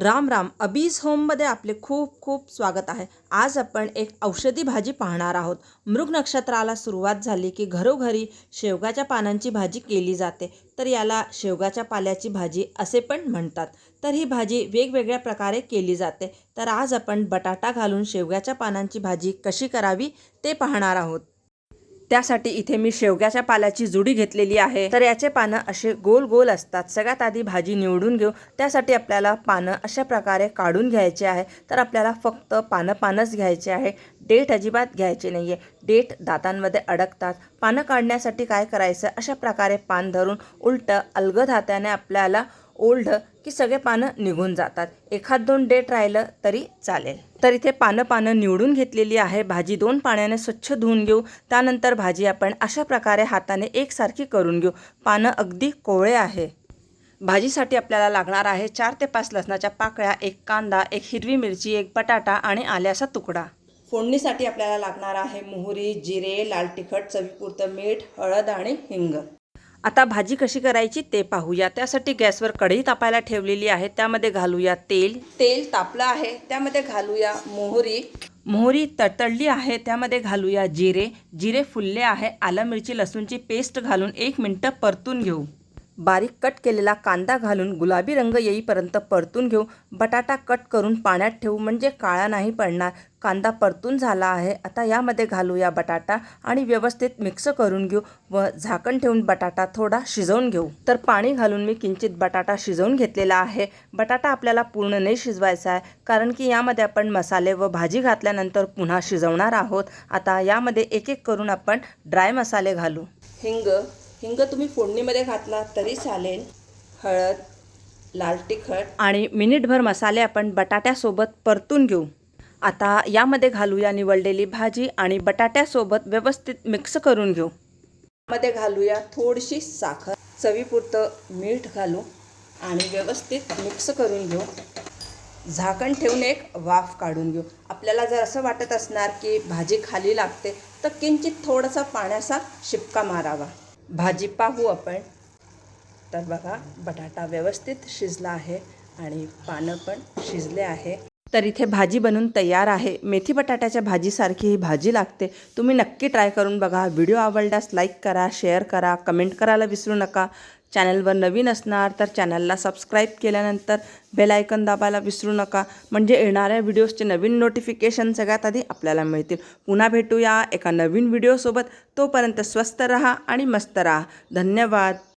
राम राम. अबीज होममध्ये आपले खूप खूप स्वागत आहे. आज आपण एक औषधी भाजी पाहणार आहोत. मृग नक्षत्राला सुरुवात झाली की घरोघरी शेवगाच्या पानांची भाजी केली जाते. तर याला शेवगाच्या पाल्याची भाजी असे पण म्हणतात. तर ही भाजी वेगवेगळ्या प्रकारे केली जाते. तर आज आपण बटाटा घालून शेवग्याच्या पानांची भाजी कशी करावी ते पाहणार आहोत. त्यासाठी इथे मी शेवग्याच्या पाल्याची जुडी घेतलेली आहे. तर याचे पानं असे गोल गोल असतात. सगळ्यात आधी भाजी निवडून घेऊ. त्यासाठी आपल्याला पानं अशा प्रकारे काढून घ्यायचे आहे. तर आपल्याला फक्त पानं पानंच घ्यायचे आहे. डेट अजिबात घ्यायचे नाही आहे डेट दातांमध्ये अडकतात. पानं काढण्यासाठी काय करायचं? अशा प्रकारे पान धरून उलटं अलगद हाताने आपल्याला ओल्ढं की सगळे पानं निघून जातात. एखाद दोन डेट राहिलं तरी चालेल. तर इथे पानं पानं निवडून घेतलेली आहे. भाजी दोन पाण्याने स्वच्छ धुवून घेऊ. त्यानंतर भाजी आपण अशा प्रकारे हाताने एकसारखी करून घेऊ. पानं अगदी कोवळे आहे. भाजीसाठी आपल्याला लागणार आहे चार ते पाच लसणाच्या पाकळ्या एक कांदा एक हिरवी मिरची एक बटाटा आणि आल्याचा तुकडा. फोडणीसाठी आपल्याला लागणार आहे मोहरी जिरे लाल तिखट चवीपुरतं मीठ हळद आणि हिंग. आता भाजी कशी करायची ते पाहूया. त्यासाठी गॅसवर कढई तापायला ठेवलेली आहे. त्यामध्ये घालूया तेल. तेल तापलं आहे. त्यामध्ये घालूया मोहरी. मोहरी तडतडली आहे. त्यामध्ये घालूया जिरे. जिरे फुलले आहे. आलं मिरची लसूणची पेस्ट घालून एक मिनटं परतून घेऊ. बारीक कट केलेला कांदा घालून गुलाबी रंग येईपर्यंत परतून घेऊ. बटाटा कट करून पाण्यात ठेवू म्हणजे काळा नाही पडणार. कांदा परतून झाला आहे. आता यामध्ये घालूया बटाटा आणि व्यवस्थित मिक्स करून घेऊ व झाकण ठेवून बटाटा थोडा शिजवून घेऊ. तर पाणी घालून मी किंचित बटाटा शिजवून घेतलेला आहे. बटाटा आपल्याला पूर्ण नाही शिजवायचा आहे कारण की यामध्ये आपण मसाले व भाजी घातल्यानंतर पुन्हा शिजवणार आहोत. आता यामध्ये एक एक करून आपण ड्राय मसाले घालू. हिंग हिंग तुम्ही फोडणीमध्ये घातला तरी चालेल. हळद लाल तिखट. आणि मिनिटभर मसाले आपण बटाट्यासोबत परतून घेऊ. आता यामध्ये घालूया निवडलेली भाजी आणि बटाट्यासोबत व्यवस्थित मिक्स करून घेऊ. मध्ये घालूया थोडीशी साखर. चवीपुरतं मीठ घालू आणि व्यवस्थित मिक्स करून घेऊ. झाकण ठेवून एक वाफ काढून घेऊ. आपल्याला जर असं वाटत असणार की भाजी खाली लागते तर किंचित थोडासा पाण्याचा शिपका मारावा. भाजी पाहू आपण. तर बघा बटाटा व्यवस्थित शिजला आहे आणि पानं पण शिजले आहे. तर इथे भाजी बनून तयार आहे. मेथी बटाट्याच्या भाजीसारखी ही भाजी लागते. तुम्ही नक्की ट्राय करून बघा. व्हिडिओ आवडल्यास लाईक करा शेअर करा कमेंट करायला विसरू नका. चॅनलवर नवीन असणार तर चॅनलला सबस्क्राईब केल्यानंतर बेल आयकन दाबायला विसरू नका. म्हणजे येणाऱ्या व्हिडिओजचे नवीन नोटिफिकेशन सगळ्यात आधी आपल्याला मिळतील. पुन्हा भेटूया एका नवीन व्हिडिओसोबत. तोपर्यंत स्वस्त रहा आणि मस्त रहा. धन्यवाद.